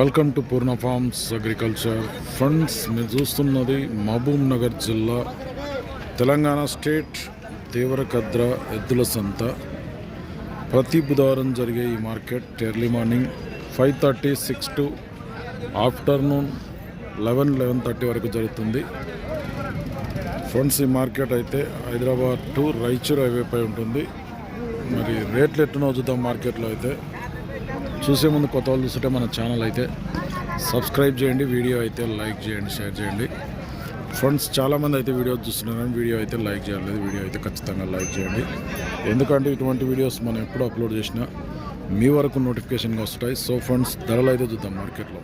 Welcome to Purna farms agriculture funds మీరు చూస్తున్నది మహబూబ్ నగర్ జిల్లా తెలంగాణ స్టేట్ దేవరకద్ర ఎద్దుల సంత. ప్రతి బుధవారం జరిగే ఈ market early morning five thirty six to afternoon eleven eleven thirty వరకు జరుగుతుంది. ఫ్రెండ్స్ ఈ మార్కెట్ అయితే హైదరాబాద్ టు రాయచూర్ హైవేపై ఉంటుంది. మరి రేట్లు ఎట్టునో చూద్దాం మార్కెట్లో అయితే. చూసే ముందు కొత్త వాళ్ళు చూస్తుంటే మన ఛానల్ అయితే సబ్స్క్రైబ్ చేయండి వీడియో అయితే లైక్ చేయండి షేర్ చేయండి. ఫ్రెండ్స్ చాలామంది అయితే వీడియో చూస్తున్నారు వీడియో అయితే లైక్ చేయలేదు వీడియో అయితే ఖచ్చితంగా లైక్ చేయండి. ఎందుకంటే ఇటువంటి వీడియోస్ మనం ఎప్పుడు అప్లోడ్ చేసినా మీ వరకు నోటిఫికేషన్గా వస్తాయి. సో ఫ్రెండ్స్ ధరలు అయితే చూద్దాం మార్కెట్లో.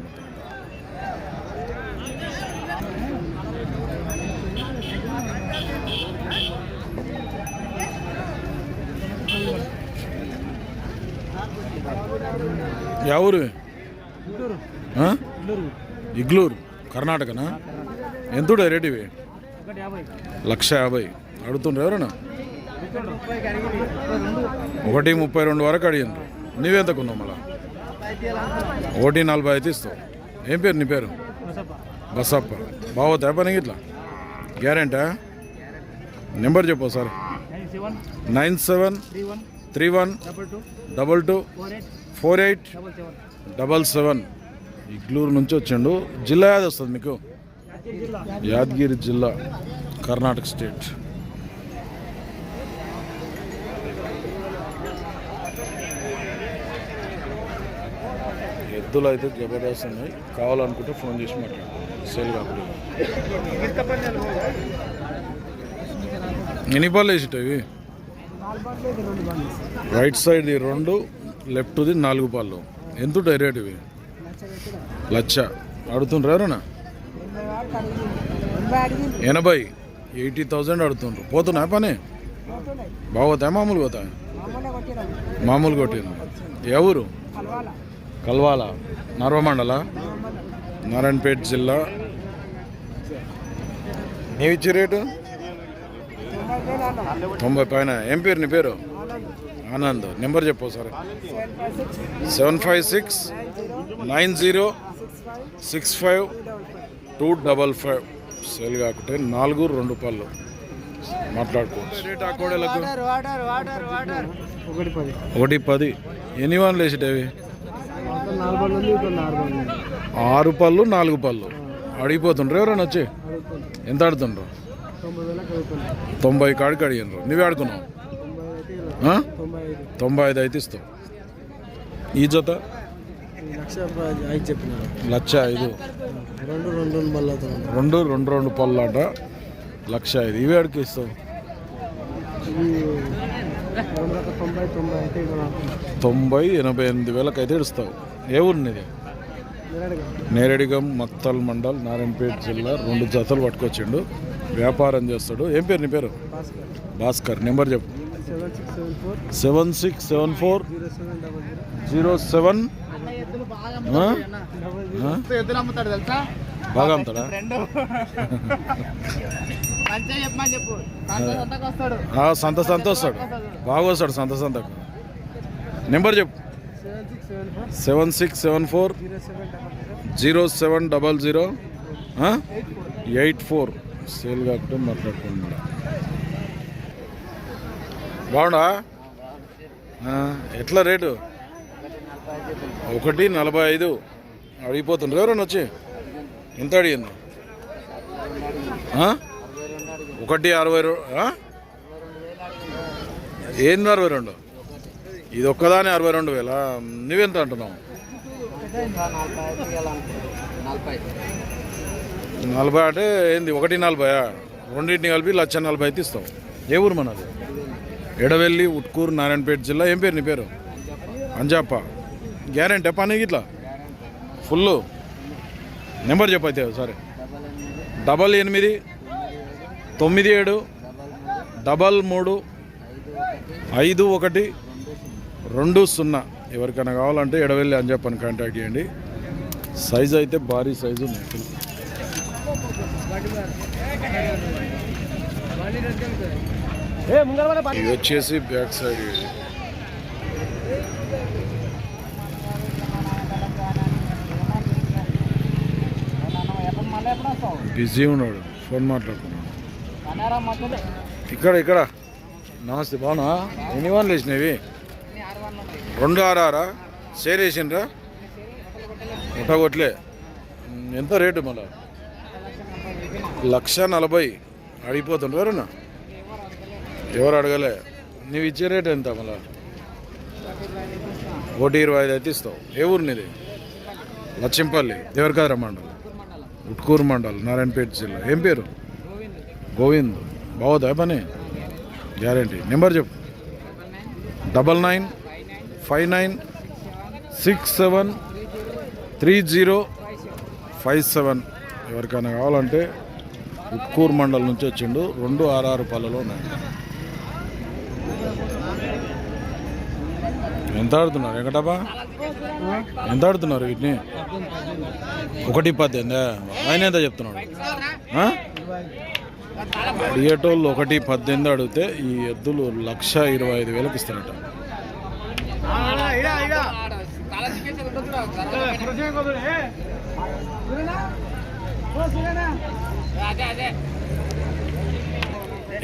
ఎవరు ఇగ్లూరు కర్ణాటకనా ఎంతుడే రేట్ ఇవి లక్ష యాభై అడుగుతుండ్రు ఎవరన్నా ఒకటి ముప్పై రెండు వరకు అడిగిండ్రు నీవెంత కొన్నావు మళ్ళా ఒకటి నలభై అయితే ఇస్తావు ఏం పేరు నీ పేరు బసప్ప బాగోతా పని ఇట్లా గ్యారెంటా నెంబర్ చెప్పు sir nine seven three one double two four eight double seven Igluru నుంచి వచ్చిండు. జిల్లా యాది వస్తుంది మీకు? యాదగిరి జిల్లా కర్ణాటక స్టేట్. ఎద్దులు అయితే జబర్దస్త్ ఉన్నాయి కావాలనుకుంటే ఫోన్ చేసి మాట్లాడు సేల్ కాకుండా. ఎన్ని పళ్ళు వేసిట ఇవి? రైట్ సైడ్ది రెండు. లెఫ్ట్ది నాలుగు పళ్ళు ఎంత ఉంటాయి రేట్ ఇవి? లచ్చ. అడుగుతుండ్రు ఎవరన్నా ఎనభై ఎయిటీ థౌజండ్ అడుగుతుండ్రు పోతున్నా పని? బాగోతాయి మామూలు పోతాయి? మామూలు కొట్టింది ఎవరు కల్వాల. నర్వమండల? నారాయణపేట జిల్లా. నీవిచ్చే రేటు? తొంభై పైన. ఏం పేరు నీ పేరు? ఆనంద్. నెంబర్ చెప్పు sir seven five six nine zero six five two double five. Sale కాకుంటే నాలుగు రెండు పళ్ళు. మాట్లాడుకోవచ్చు. రేట్ ఆ కోడలకు ఒకటి పది. ఎన్ని వన్లు వేసేటవి? పళ్ళు ఉంది ఆరు పళ్ళు నాలుగు పళ్ళు. అడిగిపోతుండ్రు ఎవరైనా వచ్చి? ఎంత ఆడుతుండ్రు? తొంభై కాడికి అడిగినరు నువ్వే ఆడుకున్నావు? తొంభై ఐదు. అయితే ఇస్తావు. ఈ జత? లక్ష ఐదు రెండు రెండు రెండు రెండు రెండు పళ్ళాట. లక్ష ఐదు. ఇవి ఆడికి ఇస్తావు? తొంభై ఎనభై ఎనిమిది వేలకు అయితే ఇస్తావు ఏ ఊరినిది నిరడిగా. నేరేడిగం మత్తల్ మండల్ నారాయణపేట జిల్లా రెండు జతలు పట్టుకొచ్చిండు. వ్యాపారం చేస్తాడు. ఏం పేరు నీ పేరు? భాస్కర్. నెంబర్ చెప్పు. Seven six seven four zero seven. బాగా అమ్ముతాడా సంత సంత వస్తాడు. బాగా వస్తాడు సంత సంతకు. నెంబర్ చెప్పు. Seven six seven four zero seven double zero eight four. Sale కాకుండా మాట్లాడుకుంటున్నాడు బాగుండా? ఎట్లా రేటు? ఒకటి నలభై ఐదు. అడిగిపోతుండ్రు ఎవరన్నా వచ్చి? ఎంత అడిగింది ఒకటి అరవై ఏంది అరవై రెండు? ఇది ఒక్కదాని అరవై రెండు వేల? నువ్వెంత అంటున్నావు? నలభై అంటే ఏంది? ఒకటి నలభయా రెండింటిని కలిపి లక్ష నలభై అయితే ఇస్తాం ఏ ఊరు మనది? ఎడవెల్లి ఉట్కూరు నారాయణపేట జిల్లా. ఏం పేరు నీ పేరు? అంజాప. గ్యారెంటీ పని ఇట్లా ఫుల్ నెంబర్ చెప్పైతే సరే డబల్ ఎనిమిది తొమ్మిది ఏడు డబల్ మూడు ఐదు ఒకటి రెండు సున్నా. ఎవరికైనా కావాలంటే ఎడవెల్లి అంజప్పని కాంటాక్ట్ చేయండి. సైజు అయితే భారీ సైజు ఉన్నాయి. ఇవి వచ్చేసి బ్యాక్ సైడ్. బిజీ ఉన్నాడు ఫోన్ మాట్లాడుతున్నాడు. ఇక్కడ ఇక్కడ. నమస్తే బాగున్నా ఎన్ని వన్లు వేసినవి? రెండు ఆరారా షేర్ వేసిండ్రా? కొట్టగొట్లే ఉమ్, ఎంత రేటు మళ్ళా? లక్ష నలభై. అడిగిపోతుండ్రు ఎవరన్నా? ఎవరు అడగలే? నువ్వు ఇచ్చే రేట్ ఎంత మళ్ళా? ఒకటి ఇరవై ఐదు అయితే ఇస్తావు. ఏ ఊరు నీది? లచ్చింపల్లి. దేవరకాద్ర మండలం. ఉట్కూరు మండలం నారాయణపేట జిల్లా. ఏం పేరు? గోవింద్. బాగుందా పని? గ్యారంటీ. నెంబర్ చెప్పు. Double nine five nine six seven three zero five seven. ఎవరికైనా కావాలంటే ఉట్కూరు మండలం నుంచి వచ్చిండు. రెండు ఆర్ఆర్ పళ్ళలో ఉన్నాయి. ఎంత ఆడుతున్నారు వెంకటప్ప? ఎంత ఆడుతున్నారు వీటిని? ఒకటి పద్దెనిమిది? ఆయన ఎంత చెప్తున్నాడు? అడిగేటోళ్ళు ఒకటి పద్దెనిమిది అడిగితే ఈ ఎద్దులు లక్ష ఇరవై ఐదు వేలకు ఇస్తారట.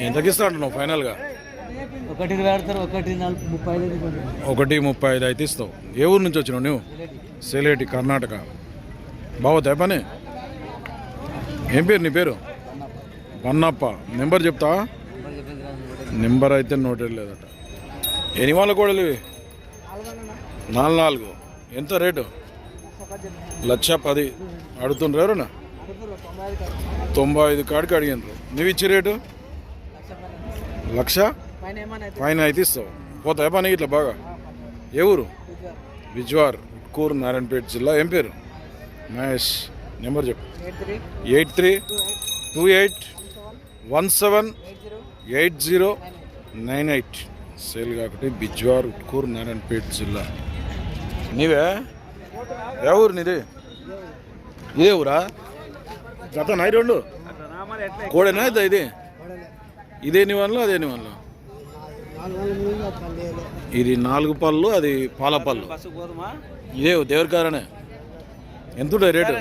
ఎంతకి ఇస్తా అంటున్నావు ఫైనల్గా? ఒకటి పెడతారు ఒకటి ముప్పై ఐదు ఒకటి ముప్పై ఐదు అయితే ఇస్తావు. ఏ ఊరు నుంచి వచ్చినావు నువ్వు? సేలేటి కర్ణాటక. బాగుతాయి పని? ఏం పేరు నీ పేరు? పన్నప్ప. నెంబర్ చెప్తా? నెంబర్ అయితే నోటెడ్ లేదట. ఎన్ని వాళ్ళ కోడలు నాలుగు నాలుగు. ఎంత రేటు? లక్ష పది. అడుగుతుండ్రు ఎవరన్నా? తొంభై ఐదు కాడికి అడిగినారు నువ్వు ఇచ్చే రేటు? లక్ష? ఏమన్నా అయితే ఇస్తావు. పోతాయి పని ఇట్లా బాగా? ఏ ఊరు? బిజ్వార్ కూరు నారాయణపేట జిల్లా. ఏం పేరు? మహేష్. నెంబర్ చెప్పు. Eight three. Two eight one seven eight zero nine eight. Sale కాకటి Bijwar Utkur Narayanpet జిల్లా. నీవే? ఏ ఊరు నీది? ఇదే ఊరా? గత నై రెండు కోడేనా ఇది? ఇదే నీ వల్ల అదే నీ వల్ల? ఇది నాలుగు పళ్ళు అది పాల పళ్ళు. ఇదే దేవరికారనే. ఎంత ఉంటుంది రేటు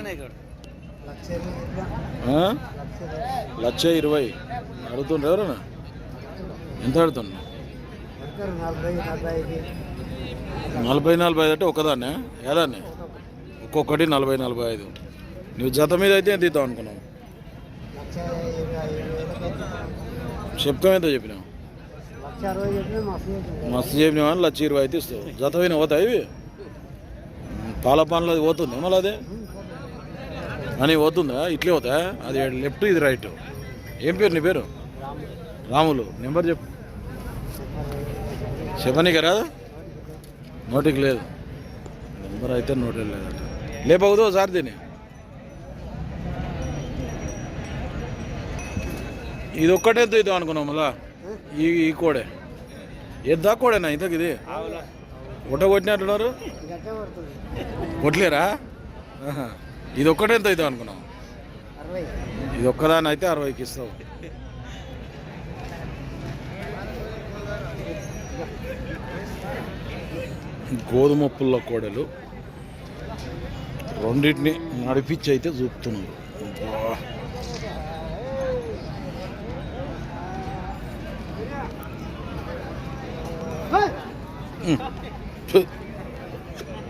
లక్ష ఇరవై. అడుగుతుండ్రు ఎవరన్నా? ఎంత అడుగుతున్నా నలభై నలభై ఐదు అంటే ఒకదాన్నే? ఏదాన్ని? ఒక్కొక్కటి నలభై నలభై ఐదు. నువ్వు జత మీద అయితే ఎంత ఇద్దాం అనుకున్నావు? లక్ష చెప్పినావు? మస్తు చెప్పిన మస్తు అని లక్ష ఇరవై అయితే ఇస్తావు. జత పోయిన పోతాయి ఇవి? పాల పనులు అది పోతుంది మళ్ళీ అదే? అని పోతుందా? ఇట్లే పోతా? అది లెఫ్ట్ ఇది రైట్. ఏం పేరు నీ పేరు? రాములు. నెంబర్ చెప్పు. చెప్పనీకి రాదు? నోటికి లేదు. నెంబర్ అయితే నోటి లేదంట. లేపవుదు ఒకసారి దీన్ని ఇది ఒక్కటే ఇది అనుకున్నాం మళ్ళా? ఈ ఈ కోడే. ఎద్దా కోడేనా ఇంతకు ఇది? ఒట కొట్టినట్టున్నారు? గట్టే కొట్టలేరా? ఆహా. ఇది ఒక్కటే ఎంత ఇద్దాం అనుకున్నాం ఇది ఒక్కదాని అయితే అరవైకి ఇస్తావు. గోధుమ పుల్ల కోడలు. రెండింటిని నడిపించి అయితే చూపుతున్నారు.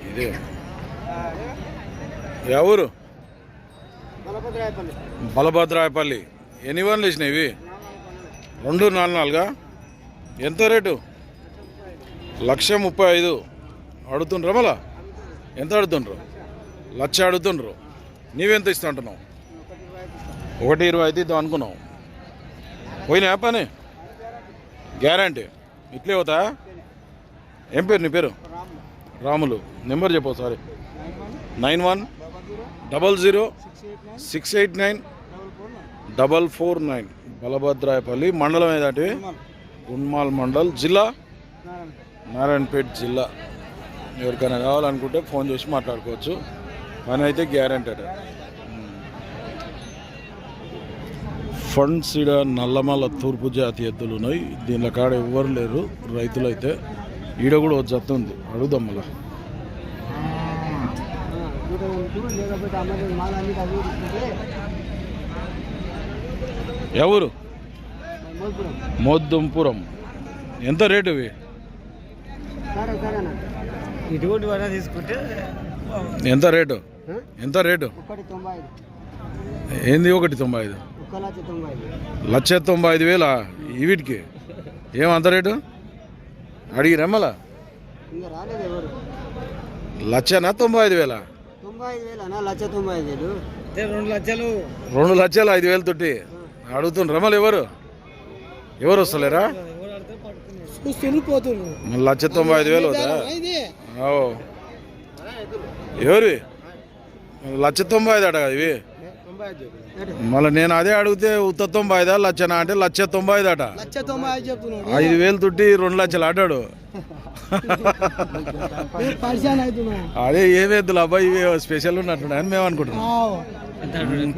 ఇదే ఎవరు బలభద్రాయపల్లి. ఎన్ని వన్లు వేసినాయి ఇవి? రెండు నాలుగు నాలుగా? ఎంత రేటు? లక్ష ముప్పై ఐదు. అడుగుతుండ్రా మళ్ళా? ఎంత అడుగుతుండ్రు? లక్ష అడుగుతుండ్రు. నీవెంత ఇస్తా అంటున్నావు? ఒకటి ఇరవై అయితే ఇద్దాం అనుకున్నావు. పోయినా పని? గ్యారంటీ. ఇట్లే అవుతా ఏం పేరు నీ పేరు? రాములు. నెంబర్ చెప్పు sir nine one double zero six eight nine double four nine. Balabhadrayapalli మండలం ఏదంటే? ఉన్మాల్ మండల్ జిల్లా నారాయణపేట జిల్లా. ఎవరికైనా కావాలనుకుంటే ఫోన్ చేసి మాట్లాడుకోవచ్చు. పని అయితే గ్యారంటెడ్ ఫండ్స్ ఇడ నల్లమల్ల తూర్పు జాతి ఎద్దులు ఉన్నాయి. దీనిలో కాడ ఎవ్వరు లేరు. రైతులైతే ఈడ కూడా ఒక జత ఉంది. అడుగుదాం మళ్ళా. ఎవరు? మోపురం మోద్దంపురం. ఎంత రేటు ఇవి? ఇటువంటి తీసుకుంటే ఎంత రేటు? ఎంత రేటు? ఏంది ఒకటి తొంభై ఐదు? లక్ష తొంభై ఐదు లక్ష తొంభై వేల వీటికి ఏమంత రేటు? అడిగి రమ్మలా? ఎవరు? లక్షనా తొంభై ఐదు వేల? తొంభై ఐదు వేలనా లక్ష తొంభై ఐదు వేలు. అంటే రెండు లక్షలు ఐదు వేలు తొట్టి అడుగుతుండ్రు రమ్మలు ఎవరు? ఎవరు వస్తలేరా? లక్ష తొంభై ఐదు వేలు అవుతా ఎవరివి? లక్ష తొంభై ఐదు అట కదా ఇవి. మళ్ళీ నేను అదే అడిగితే ఉత్త తొంభై ఐదా లక్షనా అంటే లక్ష తొంభై ఐదు అట లక్ష తొంభై ఐదు వేలు తుట్టి రెండు లక్షలు ఆడాడు అదే ఏమేద్దులు అబ్బాయి ఇవి స్పెషల్ ఉన్నట్టు అని మేము అనుకుంటున్నాం.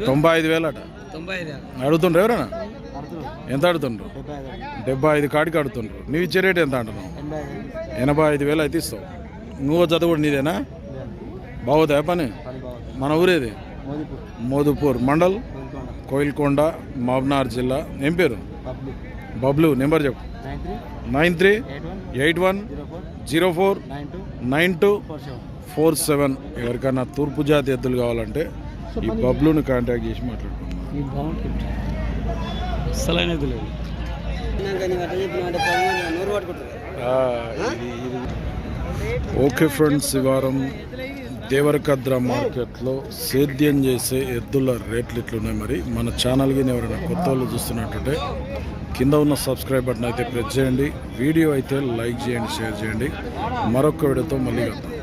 తొంభై ఐదు వేలు అట అడుగుతుండ్రు ఎవరైనా? ఎంత అడుగుతుండ్రు? డెబ్బై ఐదు కాడికి అడుగుతుండ్రు. నువ్వు ఇచ్చే రేట్ ఎంత అంటున్నావు? ఎనభై ఐదు వేలు అయితే ఇస్తావు. నువ్వు చదువు కూడా నీదేనా? బాగుతాయా పని? మన ఊరేది? మోదీపూర్ మోదుపూర్ మండల్ కోల్కొండ కోయిల్కొండ మహబూబ్నగర్ జిల్లా. ఏం పేరు? బబ్లు. నెంబర్ చెప్పు. Nine three eight one zero four nine two four seven. ఎవరికైనా తూర్పు జాతి ఎద్దులు కావాలంటే ఈ బబ్లుని కాంటాక్ట్ చేసి పట్టుకుంటారు ఓకే ఫ్రెండ్స్ ఈ వారం దేవరకద్ర మార్కెట్లో సేద్యం చేసే ఎద్దుల రేట్లు ఇట్లున్నాయి మరి. మన ఛానల్కి ఎవరైనా కొత్త వాళ్ళు చూస్తున్నట్టుంటే కింద ఉన్న సబ్స్క్రైబ్ బటన్ అయితే ప్రెస్ చేయండి. వీడియో అయితే లైక్ చేయండి షేర్ చేయండి. మరొక వీడియోతో మళ్ళీ కలుద్దాం.